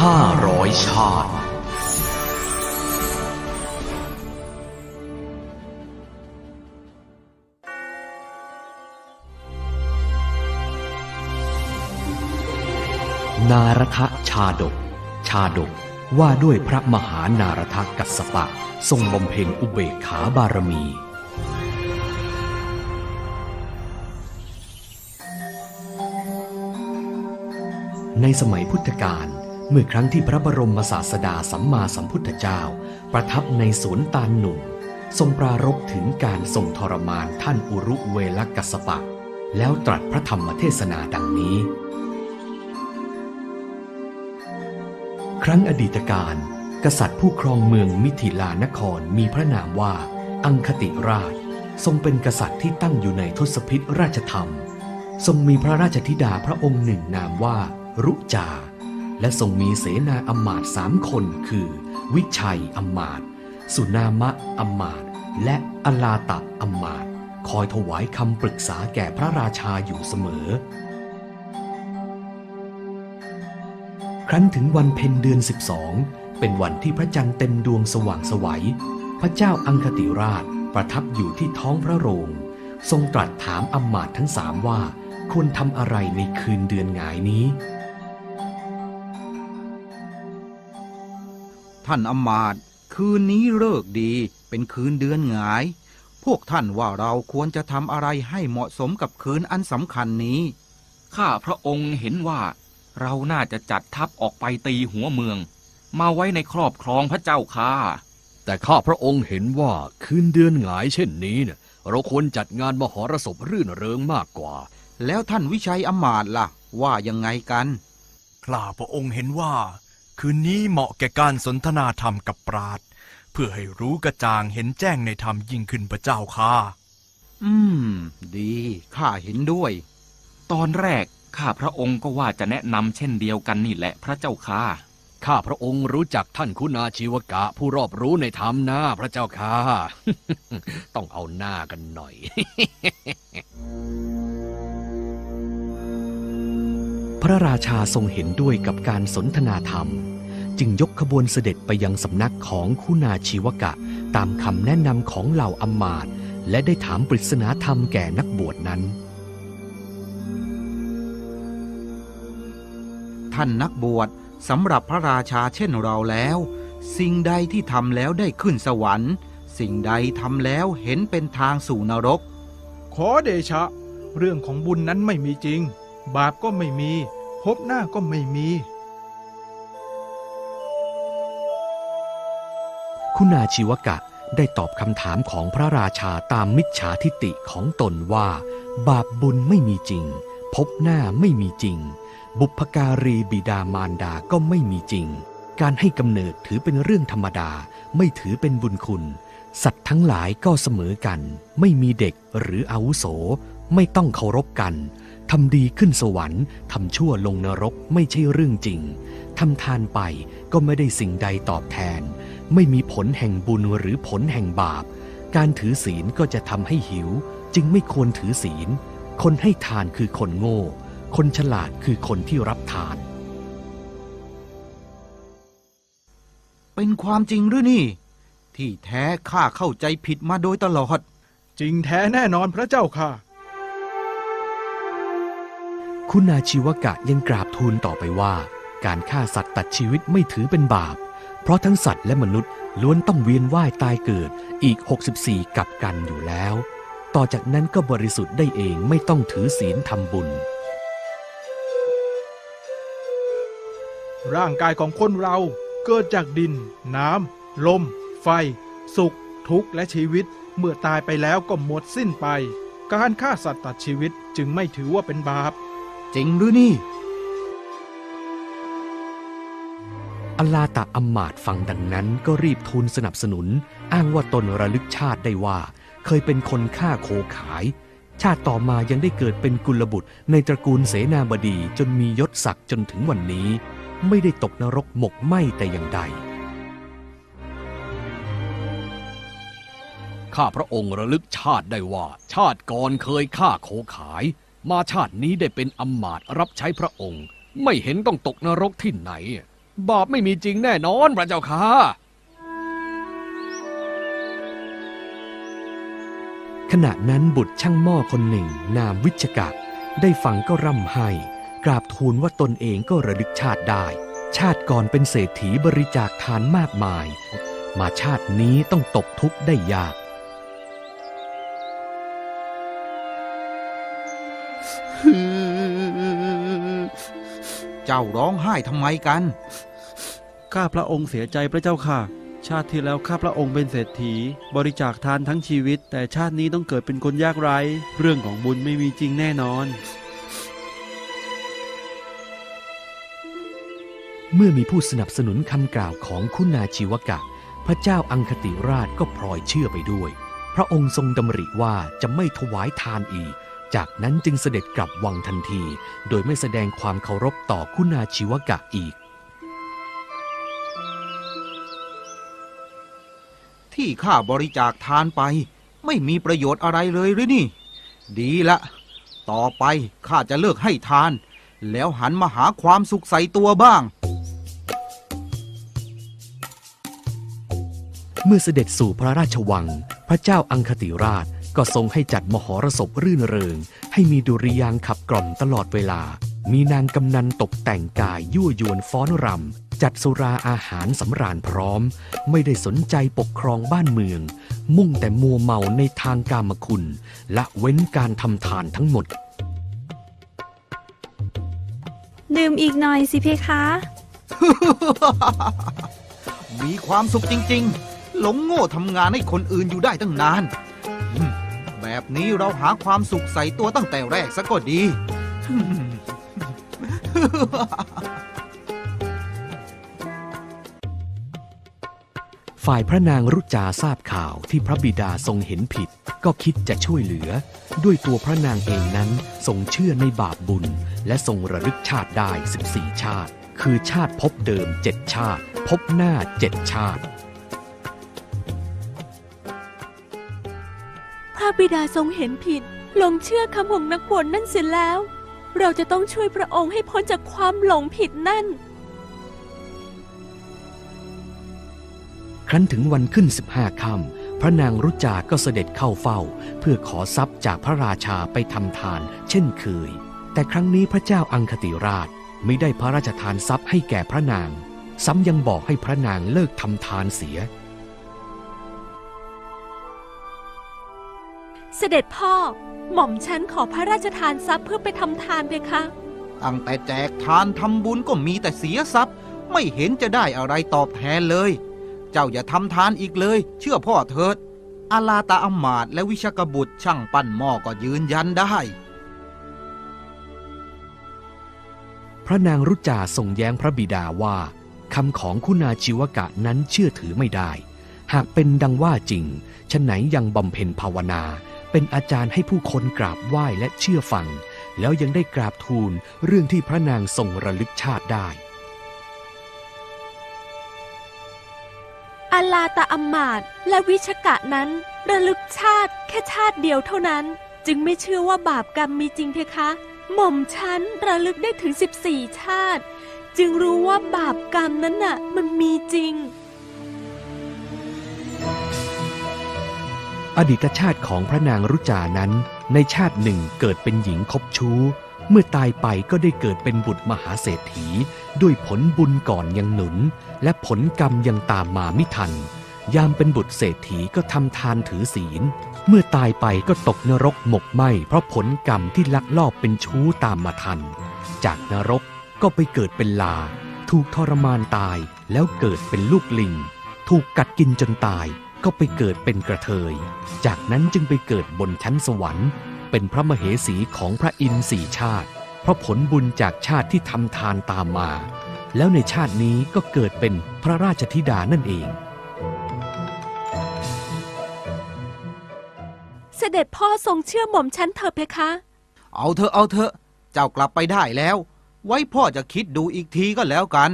ห้าร้อยชาตินารทชาดก ชาดกว่าด้วยพระมหานารทกัสสปะ ทรงบำเพ็ญอุเบกขาบารมี ในสมัยพุทธกาล เมื่อครั้งที่พระบรมศาสดาสัมมาสัมพุทธเจ้า ประทับในสวนตาลหนุ่ม ทรงปรารภถึงการทรงทรมานท่านอุรุเวลกัสสปะ แล้วตรัสพระธรรมเทศนาดังนี้ ครั้งอดีตการ กษัตริย์ผู้ครองเมืองมิถิลานครมีพระนามว่า อังคติราช ทรงเป็นกษัตริย์ที่ตั้งอยู่ในทศพิธราชธรรม ทรงมีพระราชธิดาพระองค์หนึ่งนามว่า รุจา และทรงมีเสนาอำมาตย์สามคนคือ วิชัยอำมาตย์สุนามะอำมาตย์และอลาตะอำมาตย์คอยถวายคำปรึกษาแก่พระราชาอยู่เสมอ ครั้นถึงวันเพ็ญเดือน12เป็นวันที่พระจันทร์เต็มดวงสว่างไสวัย พระเจ้าอังคติราชประทับอยู่ที่ท้องพระโรง ทรงตรัสถามอำมาตย์ทั้งสามว่าควรทำอะไรในคืนเดือนหงายนี้ ท่านอำมาตย์คืนนี้เลิกษ์ดีเป็นคืนเดือนหงาย พวกท่านว่าเราควรจะทำอะไรให้เหมาะสมกับคืนอันสำคัญนี้ ข้าพระองค์เห็นว่า เราน่าจะจัดทัพออกไปตีหัวเมือง มาไว้ในครอบครองพระเจ้าค่ะ แต่ข้าพระองค์เห็นว่าคืนเดือนหงายเช่นนี้เนี่ยเราควรจัดงานมหรสพรื่นเริงมากกว่า แล้วท่านวิชัยอำมาตย์ล่ะ ว่ายังไงกัน ข้าพระองค์เห็นว่า คืนนี้เหมาะแก่การสนทนาธรรมกับปราดเพื่อให้รู้กระจ่างเห็นแจ้งในธรรมยิ่งขึ้นพระเจ้าค่ะ อืม ดี ข้าเห็นด้วย ตอนแรกข้าพระองค์ก็ว่าจะแนะนำเช่นเดียวกันนี่แหละพระเจ้าค่ะ ข้าพระองค์รู้จักท่านคุณาชีวกะ ผู้รอบรู้ในธรรมนะพระเจ้าค่ะ ต้องเอาหน้ากันหน่อย พระราชาทรงเห็นด้วยกับการสนทนาธรรม จึงยกขบวนเสด็จไปยังสำนักของคุณาชีวกะ ตามคำแนะนำของเหล่าอำมาตย์และได้ถามปริศนาธรรมแก่นักบวชนั้น ท่านนักบวชสำหรับพระราชาเช่นเราแล้ว สิ่งใดที่ทำแล้วได้ขึ้นสวรรค์ สิ่งใดทำแล้วเห็นเป็นทางสู่นรก ขอเดชะ เรื่องของบุญนั้นไม่มีจริง บาปก็ไม่มี พบหน้าก็ไม่มี คุณาชีวกะได้ตอบคำถามของพระราชาตามมิจฉาทิฏฐิของตนว่า บาปบุญไม่มีจริง พบหน้าไม่มีจริง บุพการีบิดามารดาก็ไม่มีจริง การให้กำเนิดถือเป็นเรื่องธรรมดา ไม่ถือเป็นบุญคุณ สัตว์ทั้งหลายก็เสมอกัน ไม่มีเด็กหรืออาวุโส ไม่ต้องเคารพกัน ทำดีขึ้นสวรรค์ทำชั่วลงนรกไม่ใช่เรื่องจริงทำทานไปก็ไม่ได้สิ่งใดตอบแทน ไม่มีผลแห่งบุญหรือผลแห่งบาป การถือศีลก็จะทำให้หิว จึงไม่ควรถือศีล คนให้ทานคือคนโง่ คนฉลาดคือคนที่รับทาน เป็นความจริงหรือนี่ ที่แท้ข้าเข้าใจผิดมาโดยตลอด จริงแท้แน่นอนพระเจ้าค่ะ คุณาชีวกะยังกราบทูลต่อไปว่า การฆ่าสัตว์ตัดชีวิตไม่ถือเป็นบาป เพราะทั้งสัตว์และมนุษย์ล้วนต้องเวียนว่ายตายเกิดอีก 64 กับกันอยู่แล้ว ต่อจากนั้นก็บริสุทธิ์ได้เองไม่ต้องถือศีลทำบุญ ร่างกายของคนเราเกิดจากดิน น้ำ ลม ไฟ สุข ทุกข์และชีวิต เมื่อตายไปแล้วก็หมดสิ้นไป การฆ่าสัตว์ตัดชีวิตจึงไม่ถือว่าเป็นบาป จริงหรือนี่ อลาตะอำมาตย์ฟังดังนั้นก็รีบทูลสนับสนุน อ้างว่าตนระลึกชาติได้ว่า เคยเป็นคนฆ่าโคขาย ชาติต่อมายังได้เกิดเป็นกุลบุตรในตระกูลเสนาบดีจนมียศศักดิ์จนถึงวันนี้ ไม่ได้ตกนรกหมกไหมแต่อย่างใดข้าพระองค์ระลึกชาติได้ว่า ชาติก่อนเคยฆ่าโคขาย มาชาตินี้ได้เป็นอำมาตย์รับใช้พระองค์ ไม่เห็นต้องตกนรกที่ไหน บาปไม่มีจริงแน่นอนพระเจ้าค่ะ ขณะนั้นบุตรช่างหม้อคนหนึ่งนามวิชกะได้ฟังก็ร่ำไห้กราบทูลว่าตนเองก็ระลึกชาติได้ ชาติก่อนเป็นเศรษฐีบริจาคทานมากมาย มาชาตินี้ต้องตกทุกข์ได้ยาก เจ้าร้องไห้ทำไมกัน ข้าพระองค์เสียใจพระเจ้าค่ะ ชาติที่แล้วข้าพระองค์เป็นเศรษฐี บริจาคทานทั้งชีวิต แต่ชาตินี้ต้องเกิดเป็นคนยากไร้ เรื่องของบุญไม่มีจริงแน่นอน เมื่อมีผู้สนับสนุนคำกล่าวของคุณาชีวกะ พระเจ้าอังคติราชก็พลอยเชื่อไปด้วย พระองค์ทรงดำริว่าจะไม่ถวายทานอีก จากนั้นจึงเสด็จกลับวังทันที โดยไม่แสดงความเคารพต่อคุณาชีวกะอีก ที่ข้าบริจาคทานไป ไม่มีประโยชน์อะไรเลยหรือนี่ ดีละ ต่อไปข้าจะเลิกให้ทาน แล้วหันมาหาความสุขใส่ตัวบ้างเมื่อเสด็จสู่พระราชวัง พระเจ้าอังคติราช ก็ทรงให้จัดมหรสพรื่นเริง ให้มีดุริยางค์ขับกล่อมตลอดเวลา มีนางกำนันตกแต่งกายยั่วยวนฟ้อนรำ จัดสุราอาหารสำราญพร้อม ไม่ได้สนใจปกครองบ้านเมือง มุ่งแต่มัวเมาในทางกามคุณละเว้นการทำทานทั้งหมด ดื่มอีกหน่อยสิเพคะ มีความสุขจริง ๆ หลงโง่ทำงานให้คนอื่นอยู่ได้ตั้งนานอืม แบบนี้เราหาความสุขใส่ตัวตั้งแต่แรกซะก็ดี ฝ่ายพระนางรุจาทราบข่าวที่พระบิดาทรงเห็นผิด ก็คิดจะช่วยเหลือ ด้วยตัวพระนางเองนั้นทรงเชื่อในบาปบุญ และทรงระลึกชาติได้ 14 ชาติ คือชาติภพเดิมเจ็ดชาติภพหน้าเจ็ดชาติ บิดาทรงเห็นผิดหลงเชื่อคำของนักบวชนั่นเสียแล้ว เราจะต้องช่วยพระองค์ให้พ้นจากความหลงผิดนั่น ครั้นถึงวันขึ้น15ค่ำพระนางรุจาก็เสด็จเข้าเฝ้า เพื่อขอทรัพย์จากพระราชาไปทำทาน เช่นเคย แต่ครั้งนี้พระเจ้าอังคติราชไม่ได้พระราชทานทรัพย์ให้แก่พระนาง ซ้ำยังบอกให้พระนางเลิกทำทานเสีย เสด็จพ่อ หม่อมฉันขอพระราชทานทรัพย์เพื่อไปทำทานเพคะตั้งแต่แจกทานทำบุญก็มีแต่เสียทรัพย์ ไม่เห็นจะได้อะไรตอบแทนเลย เจ้าอย่าทำทานอีกเลย เชื่อพ่อเถิดอาลาตาอำมาตย์และวิชกบุตรช่างปั้นหม้อก็ยืนยันได้ พระนางรุจาทรงแย้งพระบิดาว่าคำของคุณาชิวกะนั้นเชื่อถือไม่ได้ หากเป็นดังว่าจริงฉะไหนยังบำเพ็ญภาวนา เป็นอาจารย์ให้ผู้คนกราบไหว้และเชื่อฟัง แล้วยังได้กราบทูลเรื่องที่พระนางทรงระลึกชาติได้อาลาตาอมาตและวิชกะนั้นระลึกชาติแค่ชาติเดียวเท่านั้น จึงไม่เชื่อว่าบาปกรรมมีจริงเพคะ หม่อมฉันระลึกได้ถึง 14 ชาติ จึงรู้ว่าบาปกรรมนั้นน่ะ มันมีจริง อดีตชาติของพระนางรุจานั้น ในชาติหนึ่งเกิดเป็นหญิงคบชู้ เมื่อตายไปก็ได้เกิดเป็นบุตรมหาเศรษฐี ด้วยผลบุญก่อนยังหนุน และผลกรรมยังตามมาไม่ทัน ยามเป็นบุตรเศรษฐีก็ทำทานถือศีล เมื่อตายไปก็ตกนรกหมกไหมเพราะผลกรรมที่ลักลอบเป็นชู้ตามมาทัน จากนรกก็ไปเกิดเป็นลา ถูกทรมานตายแล้วเกิดเป็นลูกลิง ถูกกัดกินจนตาย ก็ไปเกิดเป็นกระเทย จากนั้นจึงไปเกิดบนชั้นสวรรค์ เป็นพระมเหสีของพระอินทร์สี่ชาติ เพราะผลบุญจากชาติที่ทำทานตามมา แล้วในชาตินี้ก็เกิดเป็นพระราชธิดานั่นเอง เสด็จพ่อทรงเชื่อหม่อมฉันเถอะเพคะ เอาเถอะเอาเถอะ เจ้ากลับไปได้แล้ว ไว้พ่อจะคิดดูอีกทีก็แล้วกัน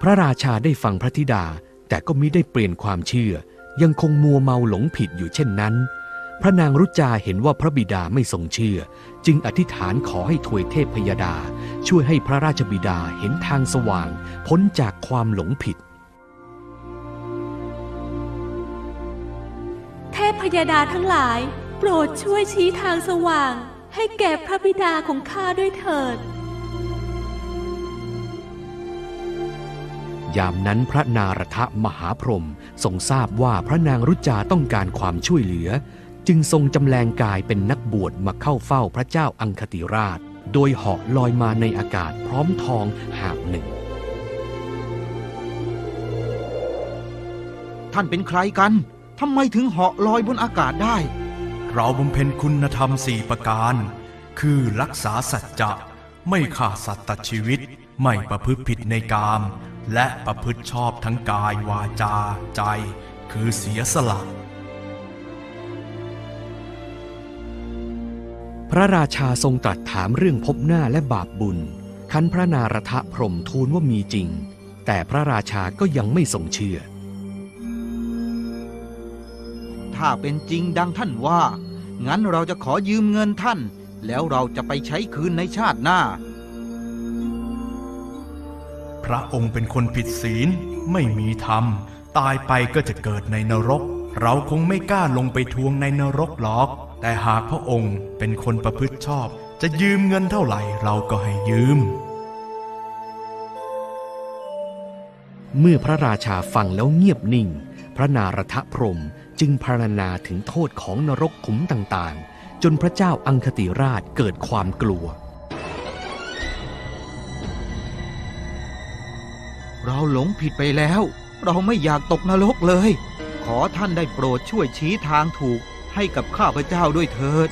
พระราชาได้ฟังพระธิดาแต่ก็มิได้เปลี่ยนความเชื่อ ยังคงมัวเมาหลงผิดอยู่เช่นนั้น พระนางรุจาเห็นว่าพระบิดาไม่ทรงเชื่อ จึงอธิษฐานขอให้ถวยเทพพยดา ช่วยให้พระราชบิดาเห็นทางสว่าง พ้นจากความหลงผิด เทพพยดาทั้งหลาย โปรดช่วยชี้ทางสว่าง ให้แก่พระบิดาของข้าด้วยเถิด ยามนั้นพระนารทมหาพรหมทรงทราบว่าพระนางรุจาต้องการความช่วยเหลือ จึงทรงจำแรงกายเป็นนักบวชมาเข้าเฝ้าพระเจ้าอังคติราช โดยเหาะลอยมาในอากาศพร้อมทองหาบหนึ่ง ท่านเป็นใครกันทำไมถึงเหาะลอยบนอากาศได้ เราบำเพ็ญคุณธรรมสี่ประการ คือรักษาสัจจะ ไม่ฆ่าสัตว์ตัดชีวิต ไม่ประพฤติผิดในกาม และประพฤติชอบทั้งกายวาจาใจ คือเสียสละ พระราชาทรงตรัสถามเรื่องพบหน้าและบาปบุญ คันพระนารทพรหมทูลว่ามีจริง แต่พระราชาก็ยังไม่ทรงเชื่อ ถ้าเป็นจริงดังท่านว่า งั้นเราจะขอยืมเงินท่าน แล้วเราจะไปใช้คืนในชาติหน้า พระองค์เป็นคนผิดศีลไม่มีธรรม ตายไปก็จะเกิดในนรก เราคงไม่กล้าลงไปทวงในนรกหรอก แต่หากพระองค์เป็นคนประพฤติชอบ จะยืมเงินเท่าไหร่เราก็ให้ยืม เมื่อพระราชาฟังแล้วเงียบนิ่ง พระนารทพรมจึงพรรณนาถึงโทษของนรกขุมต่างๆ จนพระเจ้าอังคติราชเกิดความกลัว เราหลงผิดไปแล้ว เราไม่อยากตกนรกเลย ขอท่านได้โปรดช่วยชี้ทางถูกให้กับข้าพเจ้าด้วยเถิด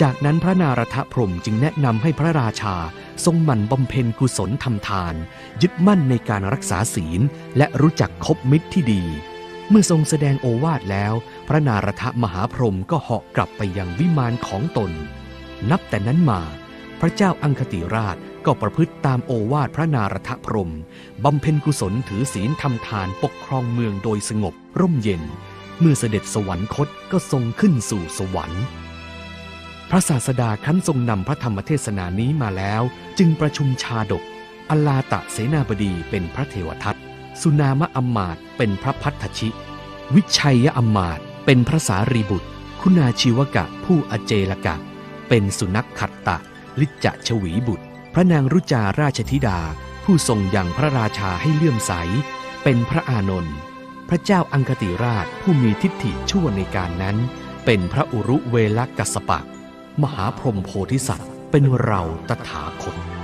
จากนั้นพระนารทพรมจึงแนะนำให้พระราชา ทรงหมั่นบำเพ็ญกุศลทำทาน ยึดมั่นในการรักษาศีล และรู้จักคบมิตรที่ดี เมื่อทรงแสดงโอวาทแล้ว พระนารทมหาพรหมก็เหาะกลับไปยังวิมานของตน นับแต่นั้นมา พระเจ้าอังคติราชก็ประพฤติตามโอวาทพระนารทพรหมบำเพ็ญกุศลถือศีลทำทานปกครองเมืองโดยสงบ ร่มเย็น เมื่อเสด็จสวรรคตก็ทรงขึ้นสู่สวรรค์ พระศาสดาครั้นทรงนำพระธรรมเทศนานี้มาแล้ว จึงประชุมชาดก อลาตะเสนาบดีเป็นพระเทวทัตสุนามะอัมมาตเป็นพระพัทธชิ วิชัยอัมมาตเป็นพระสารีบุตร คุณาชีวกะผู้อเจลกะ เป็นสุนักขัตตะ ลิจจะชวีบุตร พระนางรุจาราชธิดา ผู้ทรงยังพระราชาให้เลื่อมใส เป็นพระอานนท์พระเจ้าอังคติราชผู้มีทิฏฐิชั่วในการนั้น เป็นพระอุรุเวลกัสสปะ มหาพรหมโพธิสัตว์ เป็นเราตถาคต